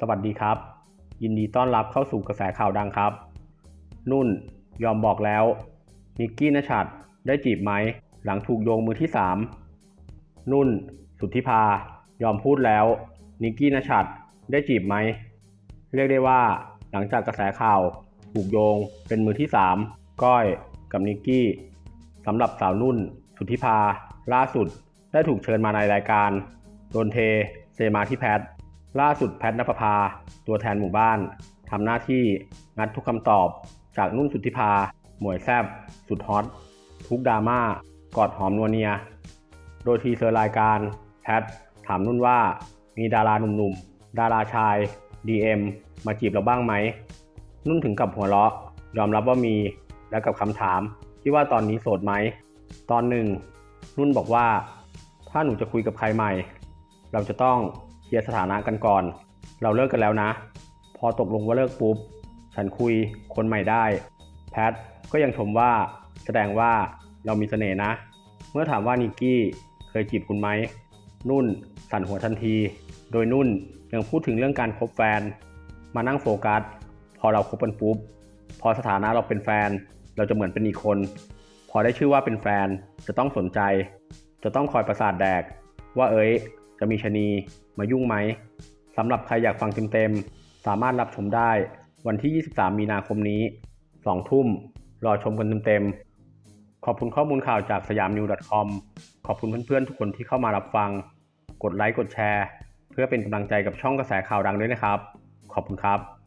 สวัสดีครับ ยินดีต้อนรับเข้าสู่กระแสข่าวดังครับ นุ่นยอมบอกแล้ว นิกกี้นชัดได้จีบไหม หลังถูกโยงมือที่ 3 นุ่น สุทธิภายอมพูดแล้ว นิกกี้นชัดได้จีบไหม เรียกได้ว่า หลังจากกระแสข่าว ถูกโยงเป็นมือที่ 3 ก้อยกับนิกกี้สำหรับสาวนุ่น สุทธิภาล่าสุดได้ถูกเชิญมาในรายการโดนเทเซมาที่แพท ล่าสุดแพทนภพา ตัวแทนหมู่บ้านทำหน้าที่งัดทุกคำตอบ จากนุ่นสุทธิภาหมวยแซบสุดฮอต ทุกดราม่ากอดหอมนัวเนีย โดยทีเซอร์รายการแพทถามนุ่นว่ามีดาราหนุ่มๆ ดาราชาย DM มาจีบเราบ้างไหม นุ่นถึงกับหัวเราะ ยอมรับว่ามีและกับคำถามที่ว่าตอนนี้โสดไหม ตอนหนึ่ง นุ่นบอกว่า ถ้าหนูจะคุยกับใครใหม่ เราจะต้อง ลียร์สถานะกันก่อน เราเลิกกันแล้วนะ พอตกลงว่าเลิกปุ๊บ ฉันคุยคนใหม่ได้ แพทก็ยังชมว่าแสดงว่าเรามีเสน่ห์นะ เมื่อถามว่านิกกี้เคยจีบคุณไหม นุ่นสั่นหัวทันที โดยนุ่นยังพูดถึงเรื่องการคบแฟน มานั่งโฟกัส พอเราคบกันปุ๊บ พอสถานะเราเป็นแฟน เราจะเหมือนเป็นอีกคน พอได้ชื่อว่าเป็นแฟนจะต้องสนใจ จะต้องคอยประสาทแดก ว่าเอ้ย จะมีชะนีมายุ่งไหมสำหรับใครอยากฟังเต็มๆ สามารถรับชมได้วันที่ 23 มีนาคมนี้ 2 ทุ่ม รอชมกันเต็มๆ ขอบคุณข้อมูลข่าวจากสยามนิว .com ขอบคุณเพื่อนๆ ทุกคนที่เข้ามารับฟัง กดไลค์ กดแชร์ เพื่อเป็นกำลังใจกับช่องกระแสข่าวดังด้วยนะครับ ขอบคุณครับ